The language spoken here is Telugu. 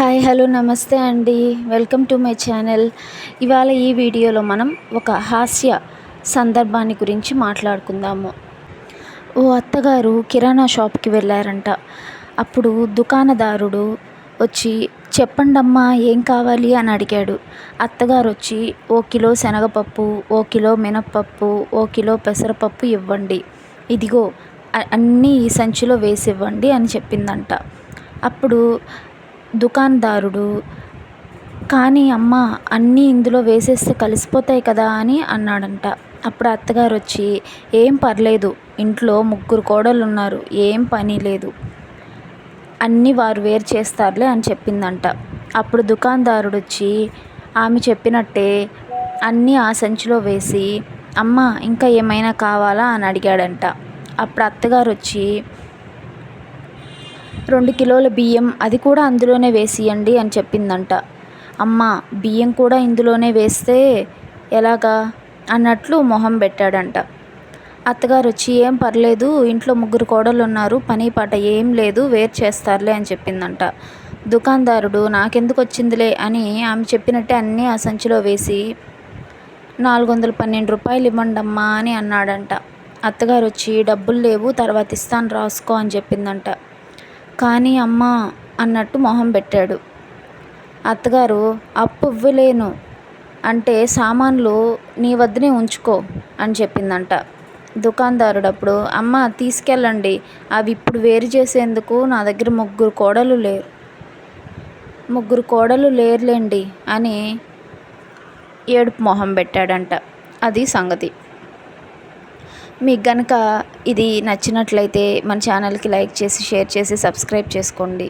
హాయ్ హలో నమస్తే అండి. Welcome to my channel. ఇవాళ ఈ వీడియోలో మనం ఒక హాస్య సందర్భాన్ని గురించి మాట్లాడుకుందాము. ఓ అత్తగారు కిరాణా షాప్కి వెళ్ళారంట. అప్పుడు దుకాణదారుడు వచ్చి చెప్పండమ్మా ఏం కావాలి? అని అడిగాడు. అత్తగారు వచ్చి ఓ కిలో శనగపప్పు ఓ కిలో మినప్పప్పు ఓ కిలో పెసరపప్పు ఇవ్వండి. ఇదిగో అన్నీ ఈ సంచిలో వేసి ఇవ్వండి అని చెప్పిందంట. అప్పుడు దుకాణదారుడు కానీ అమ్మ అన్నీ ఇందులో వేసేస్తే కలిసిపోతాయి కదా అని అన్నాడంట. అప్పుడు అత్తగారు వచ్చి ఏం పర్లేదు ఇంట్లో ముగ్గురు కోడలు ఉన్నారు ఏం పని లేదు. అన్నీ వారు వేరు చేస్తారులే అని చెప్పిందంట. అప్పుడు దుకాణదారుడు వచ్చి ఆమె చెప్పినట్టే అన్నీ ఆ సంచిలో వేసి అమ్మ ఇంకా ఏమైనా కావాలా అని అడిగాడంట. అప్పుడు అత్తగారు వచ్చి రెండు కిలోల బియ్యం అది కూడా అందులోనే వేసియండి అని చెప్పిందంట. అమ్మ బియ్యం కూడా ఇందులోనే వేస్తే ఎలాగా? అన్నట్లు మొహం పెట్టాడంట. అత్తగారు వచ్చి ఏం పర్లేదు ఇంట్లో ముగ్గురు కోడలు ఉన్నారు పని పాట ఏం లేదు వేరు చేస్తారులే అని చెప్పిందంట. దుకాణదారుడు నాకెందుకు వచ్చిందిలే అని ఆమె చెప్పినట్టే అన్నీ ఆ సంచిలో వేసి నాలుగు వందల పన్నెండు రూపాయలు ఇవ్వండి అమ్మా అని అన్నాడంట. అత్తగారు వచ్చి డబ్బులు లేవు తర్వాత ఇస్తాను రాసుకో అని చెప్పిందంట. కానీ అమ్మ అన్నట్టు మొహం పెట్టాడు. అత్తగారు అప్పు ఇవ్వలేను అంటే సామాన్లు నీ వద్దనే ఉంచుకో అని చెప్పిందంట. దుకాణదారుడు అప్పుడు అమ్మ తీసుకెళ్ళండి అవి ఇప్పుడు వేరు చేసేందుకు నా దగ్గర ముగ్గురు కోడలు లేరు. ముగ్గురు కోడలు లేరులేండి అని ఏడుపు మొహం పెట్టాడంట. అది సంగతి. మీకు కనుక ఇది నచ్చినట్లయితే మన ఛానల్కి లైక్ చేసి షేర్ చేసి సబ్స్క్రైబ్ చేసుకోండి.